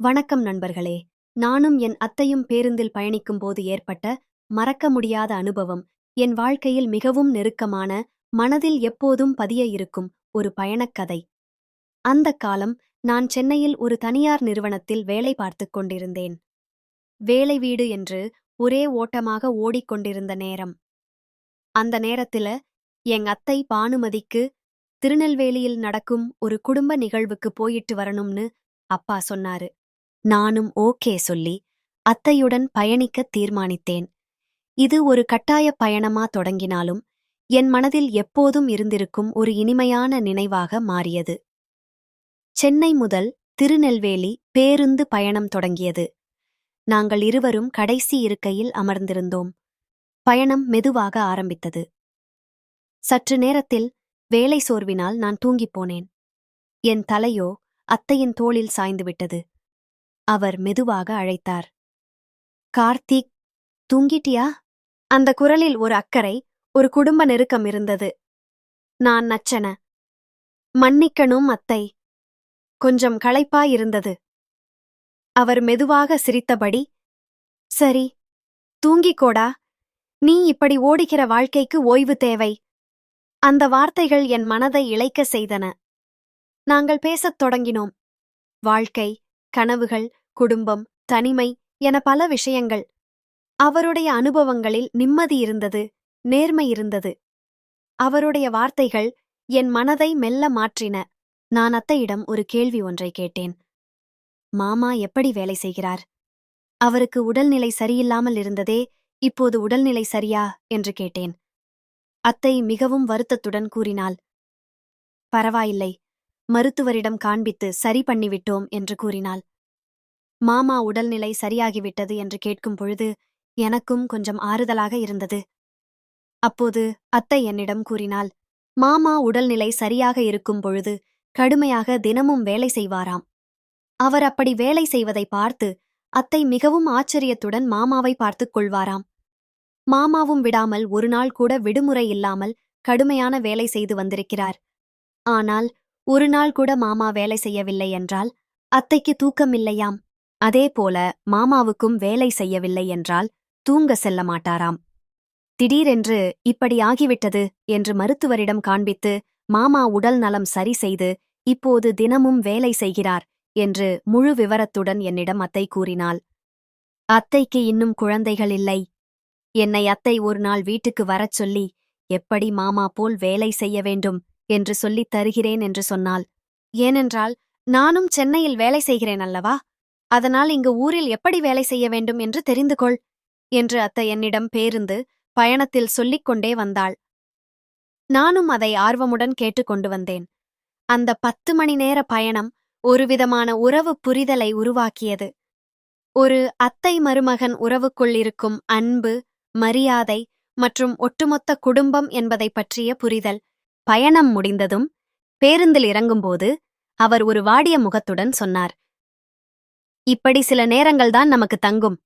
வணக்கம் நண்பர்களே. நானும் என் அத்தையும் பேருந்தில் பயணிக்கும் போது ஏற்பட்ட மறக்க முடியாத அனுபவம் என் வாழ்க்கையில் மிகவும் நெருக்கமான மனதில் எப்போதும் பதிய இருக்கும் ஒரு பயணக்கதை அந்தக் காலம் நான் சென்னையில் ஒரு தனியார் நிறுவனத்தில் வேலை பார்த்துக் கொண்டிருந்தேன். வேலை வீடு என்று ஒரே ஓட்டமாக ஓடிக்கொண்டிருந்த நேரம். அந்த நேரத்தில எங் அத்தை பானுமதிக்கு திருநெல்வேலியில் நடக்கும் ஒரு குடும்ப நிகழ்வுக்கு போயிட்டு வரணும்னு அப்பா சொன்னாரு. நானும் ஓகே சொல்லி அத்தையுடன் பயணிக்க தீர்மானித்தேன். இது ஒரு கட்டாய பயணமா தொடங்கினாலும் என் மனதில் எப்போதும் இருந்திருக்கும் ஒரு இனிமையான நினைவாக மாறியது. சென்னை முதல் திருநெல்வேலி பேருந்து பயணம் தொடங்கியது. நாங்கள் இருவரும் கடைசி இருக்கையில் அமர்ந்திருந்தோம். பயணம் மெதுவாக ஆரம்பித்தது. சற்று நேரத்தில் வேலை சோர்வினால் நான் தூங்கிப் போனேன். என் தலையோ அத்தையின் தோளில் சாய்ந்துவிட்டது அவர் மெதுவாக அழைத்தார். கார்த்திக் தூங்கிட்டியா? அந்த குரலில் ஒரு அக்கறை ஒரு குடும்ப நெருக்கம் இருந்தது. நான் நச்சன. மன்னிக்கணும் அத்தை. கொஞ்சம் களைப்பாயிருந்தது அவர் மெதுவாக சிரித்தபடி சரி தூங்கிக்கோடா. நீ இப்படி ஓடுகிற வாழ்க்கைக்கு ஓய்வு தேவை. அந்த வார்த்தைகள் என் மனதை இழைக்க செய்தன. நாங்கள் பேசத் தொடங்கினோம். வாழ்க்கை கனவுகள் குடும்பம் தனிமை என பல விஷயங்கள். அவருடைய அனுபவங்களில் நிம்மதி இருந்தது நேர்மை இருந்தது. அவருடைய வார்த்தைகள் என் மனதை மெல்ல மாற்றின. நான் அத்தையிடம் ஒரு கேள்வி ஒன்றை கேட்டேன். மாமா எப்படி வேலை செய்கிறார்? அவருக்கு உடல்நிலை சரியில்லாமல் இருந்ததே இப்போது உடல்நிலை சரியா? என்று கேட்டேன். அத்தை மிகவும் வருத்தத்துடன் கூறினாள். பரவாயில்லை. மருத்துவரிடம் காண்பித்து சரி பண்ணிவிட்டோம் என்று கூறினாள். மாமா உடல்நிலை சரியாகிவிட்டது என்று கேட்கும் பொழுது எனக்கும் கொஞ்சம் ஆறுதலாக இருந்தது. அப்போது அத்தை என்னிடம் கூறினாள் மாமா உடல்நிலை சரியாக இருக்கும் பொழுது கடுமையாக தினமும் வேலை செய்வாராம். அவர் அப்படி வேலை செய்வதை பார்த்து அத்தை மிகவும் ஆச்சரியத்துடன் மாமாவை பார்த்துக் கொள்வாராம். மாமாவும் விடாமல் ஒரு நாள் கூட விடுமுறை இல்லாமல் கடுமையான வேலை செய்து வந்திருக்கிறார். ஆனால் ஒரு நாள் கூட மாமா வேலை செய்யவில்லை என்றால் அத்தைக்கு தூக்கமில்லையாம். அதேபோல மாமாவுக்கும் வேலை செய்யவில்லை என்றால் தூங்க செல்ல மாட்டாராம். திடீரென்று இப்படி ஆகிவிட்டது என்று மருத்துவரிடம் காண்பித்து மாமா உடல் நலம் சரி செய்து இப்போது தினமும் வேலை செய்கிறார் என்று முழு விவரத்துடன் என்னிடம் அத்தை கூறினாள். அத்தைக்கு இன்னும் குழந்தைகள் இல்லை. என்னை அத்தை ஒரு நாள் வீட்டுக்கு வரச் சொல்லி எப்படி மாமா போல் வேலை செய்ய வேண்டும் என்று சொல்லித் தருகிறேன் என்று சொன்னாள். ஏனென்றால் நானும் சென்னையில் வேலை செய்கிறேன் அல்லவா? அதனால் இங்கு ஊரில் எப்படி வேலை செய்ய வேண்டும் என்று தெரிந்து கொள் என்று அத்தை என்னிடம் பேருந்து பயணத்தில் சொல்லிக் கொண்டே வந்தாள். நானும் அதை ஆர்வமுடன் கேட்டுக்கொண்டு வந்தேன். அந்த பத்து மணி நேர பயணம் ஒருவிதமான உறவு புரிதலை உருவாக்கியது. ஒரு அத்தை மருமகன் உறவுக்குள் இருக்கும் அன்பு மரியாதை மற்றும் ஒட்டுமொத்த குடும்பம் என்பதை பற்றிய புரிதல் பயணம் முடிந்ததும் பேருந்தில் இறங்கும்போது அவர் ஒரு வாடிய முகத்துடன் சொன்னார். இப்படி சில நேரங்கள்தான் நமக்கு தங்கும்.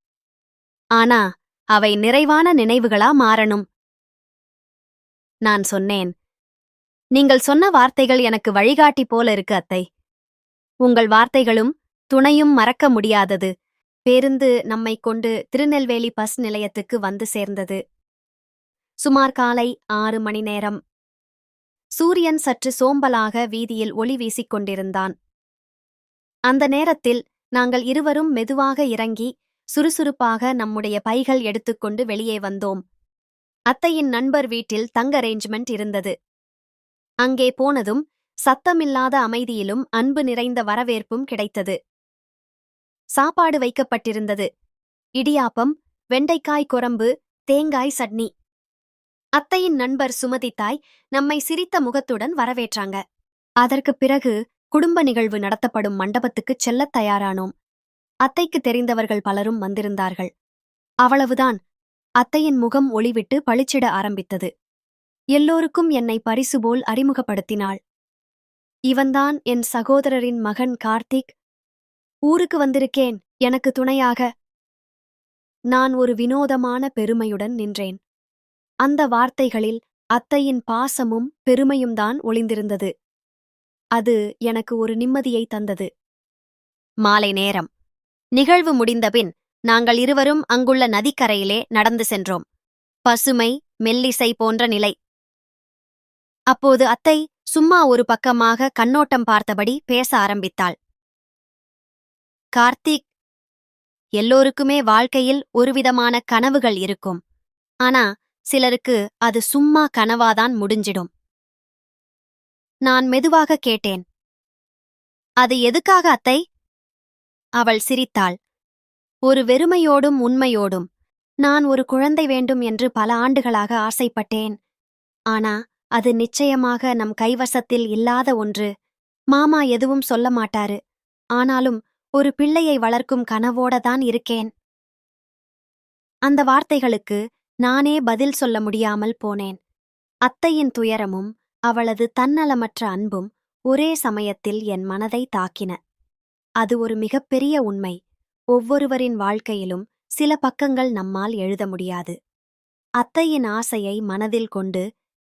ஆனா அவை நிறைவான நினைவுகளா மாறணும். நான் சொன்னேன். நீங்கள் சொன்ன வார்த்தைகள் எனக்கு வழிகாட்டி போல இருக்கு அத்தை. உங்கள் வார்த்தைகளும் துணையும் மறக்க முடியாதது. பேருந்து நம்மை கொண்டு திருநெல்வேலி பஸ் நிலையத்துக்கு வந்து சேர்ந்தது. சுமார் காலை ஆறு மணி நேரம். சூரியன் சற்று சோம்பலாக வீதியில் ஒளி வீசிக் கொண்டிருந்தான். அந்த நேரத்தில் நாங்கள் இருவரும் மெதுவாக இறங்கி சுறுசுறுப்பாக நம்முடைய பைகள் எடுத்துக்கொண்டு வெளியே வந்தோம். அத்தையின் நண்பர் வீட்டில் தங்க அரேஞ்ச்மெண்ட் இருந்தது. அங்கே போனதும் சத்தமில்லாத அமைதியிலும் அன்பு நிறைந்த வரவேற்பும் கிடைத்தது. சாப்பாடு வைக்கப்பட்டிருந்தது. இடியாப்பம் வெண்டைக்காய் குரம்பு தேங்காய் சட்னி. அத்தையின் நண்பர் சுமதி தாய் நம்மை சிரித்த முகத்துடன் வரவேற்றாங்க. அதற்குப் பிறகு குடும்ப நிகழ்வு நடத்தப்படும் மண்டபத்துக்குச் செல்லத் தயாரானோம். அத்தைக்கு தெரிந்தவர்கள் பலரும் வந்திருந்தார்கள். அவ்வளவுதான். அத்தையின் முகம் ஒளிவிட்டு பளிச்சிட ஆரம்பித்தது. எல்லோருக்கும் என்னை பரிசு போல் அறிமுகப்படுத்தினாள். இவன்தான் என் சகோதரரின் மகன் கார்த்திக். ஊருக்கு வந்திருக்கேன். எனக்கு துணையாக. நான் ஒரு வினோதமான பெருமையுடன் நின்றேன். அந்த வார்த்தைகளில் அத்தையின் பாசமும் பெருமையும்தான் ஒளிந்திருந்தது. அது எனக்கு ஒரு நிம்மதியை தந்தது. மாலை நேரம். நிகழ்வு முடிந்தபின் நாங்கள் இருவரும் அங்குள்ள நதிக்கரையிலே நடந்து சென்றோம். பசுமை மெல்லிசை போன்ற நிலை. அப்போது அத்தை சும்மா ஒரு பக்கமாக கண்ணோட்டம் பார்த்தபடி பேச ஆரம்பித்தாள். கார்த்திக் எல்லோருக்குமே வாழ்க்கையில் ஒருவிதமான கனவுகள் இருக்கும். ஆனா சிலருக்கு அது சும்மா கனவாதான் முடிஞ்சிடும். நான் மெதுவாக கேட்டேன். அது எதுக்காக அத்தை? அவள் சிரித்தாள். ஒரு வெறுமையோடும் உண்மையோடும். நான் ஒரு குழந்தை வேண்டும் என்று பல ஆண்டுகளாக ஆசைப்பட்டேன். ஆனா அது நிச்சயமாக நம் கைவசத்தில் இல்லாத ஒன்று. மாமா எதுவும் சொல்ல மாட்டாரு. ஆனாலும் ஒரு பிள்ளையை வளர்க்கும் கனவோட தான் இருக்கேன். அந்த வார்த்தைகளுக்கு நானே பதில் சொல்ல முடியாமல் போனேன். அத்தையின் துயரமும் அவளது தன்னலமற்ற அன்பும் ஒரே சமயத்தில் என் மனதை தாக்கின. அது ஒரு மிகப்பெரிய உண்மை. ஒவ்வொருவரின் வாழ்க்கையிலும் சில பக்கங்கள் நம்மால் எழுத முடியாது. அத்தையின் ஆசையை மனதில் கொண்டு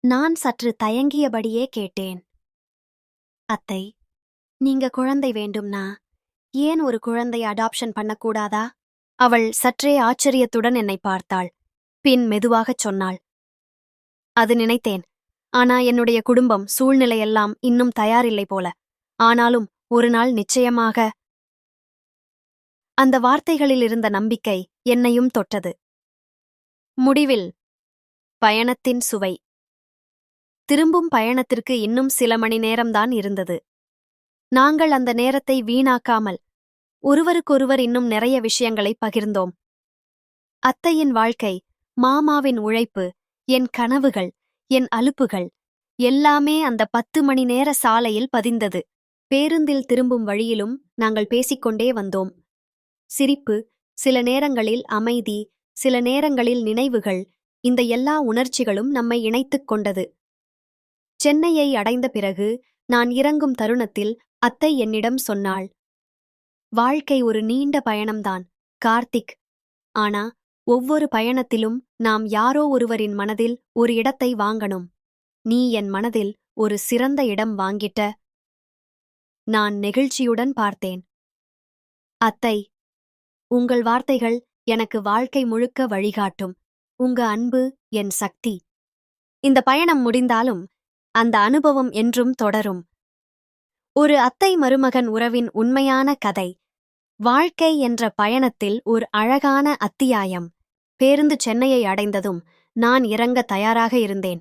நான் சற்று தயங்கியபடியே கேட்டேன். அத்தை நீங்க குழந்தை வேண்டும்னா ஏன் ஒரு குழந்தை அடாப்ஷன் பண்ணக்கூடாதா? அவள் சற்றே ஆச்சரியத்துடன் என்னை பார்த்தாள். பின் மெதுவாகச் சொன்னாள். அது நினைத்தேன். ஆனா என்னுடைய குடும்பம் சூழ்நிலையெல்லாம் இன்னும் தயாரில்லை போல. ஆனாலும் ஒரு நாள் நிச்சயமாக அந்த வார்த்தைகளில் இருந்த நம்பிக்கை என்னையும் தொட்டது. முடிவில் பயணத்தின் சுவை. திரும்பும் பயணத்திற்கு இன்னும் சில மணி நேரம்தான் இருந்தது. நாங்கள் அந்த நேரத்தை வீணாக்காமல் ஒருவருக்கொருவர் இன்னும் நிறைய விஷயங்களை பகிர்ந்தோம். அத்தையின் வாழ்க்கை மாமாவின் உழைப்பு என் கனவுகள் என் அலுப்புகள். எல்லாமே அந்த பத்து மணி நேர சாலையில் பதிந்தது. பேருந்தில் திரும்பும் வழியிலும் நாங்கள் பேசிக்கொண்டே வந்தோம். சிரிப்பு சில நேரங்களில் அமைதி சில நேரங்களில் நினைவுகள் இந்த எல்லா உணர்ச்சிகளும் நம்மை இணைத்துக் கொண்டது. சென்னையை அடைந்த பிறகு நான் இறங்கும் தருணத்தில் அத்தை என்னிடம் சொன்னாள் வாழ்க்கை ஒரு நீண்ட பயணம்தான் கார்த்திக். ஆனா ஒவ்வொரு பயணத்திலும் நாம் யாரோ ஒருவரின் மனதில் ஒரு இடத்தை வாங்கணும். நீ என் மனதில் ஒரு சிறந்த இடம் வாங்கிட்ட. நான் நெகிழ்ச்சியுடன் பார்த்தேன். அத்தை உங்கள் வார்த்தைகள் எனக்கு வாழ்க்கை முழுக்க வழிகாட்டும். உங்க அன்பு என் சக்தி. இந்த பயணம் முடிந்தாலும் அந்த அனுபவம் என்றும் தொடரும். ஒரு அத்தை மருமகன் உறவின் உண்மையான கதை. வாழ்க்கை என்ற பயணத்தில் ஒரு அழகான அத்தியாயம். பேருந்து சென்னையை அடைந்ததும் நான் இறங்க தயாராக இருந்தேன்.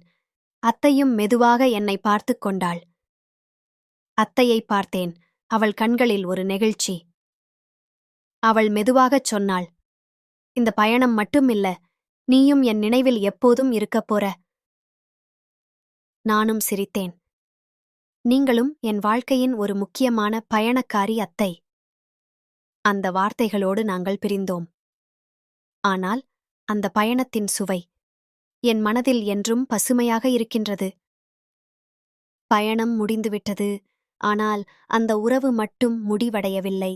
அத்தையும் மெதுவாக என்னை பார்த்துக் கொண்டாள். அத்தையை பார்த்தேன். அவள் கண்களில் ஒரு நெகிழ்ச்சி. அவள் மெதுவாகச் சொன்னாள் இந்த பயணம் மட்டும் இல்ல நீயும் என் நினைவில் எப்போதும் இருக்கப் போற. நானும் சிரித்தேன். நீங்களும் என் வாழ்க்கையின் ஒரு முக்கியமான பயணக்காரி அத்தை. அந்த வார்த்தைகளோடு நாங்கள் பிரிந்தோம். ஆனால் அந்த பயணத்தின் சுவை. என் மனதில் என்றும் பசுமையாக இருக்கின்றது. பயணம் முடிந்துவிட்டது. ஆனால் அந்த உறவு மட்டும் முடிவடையவில்லை.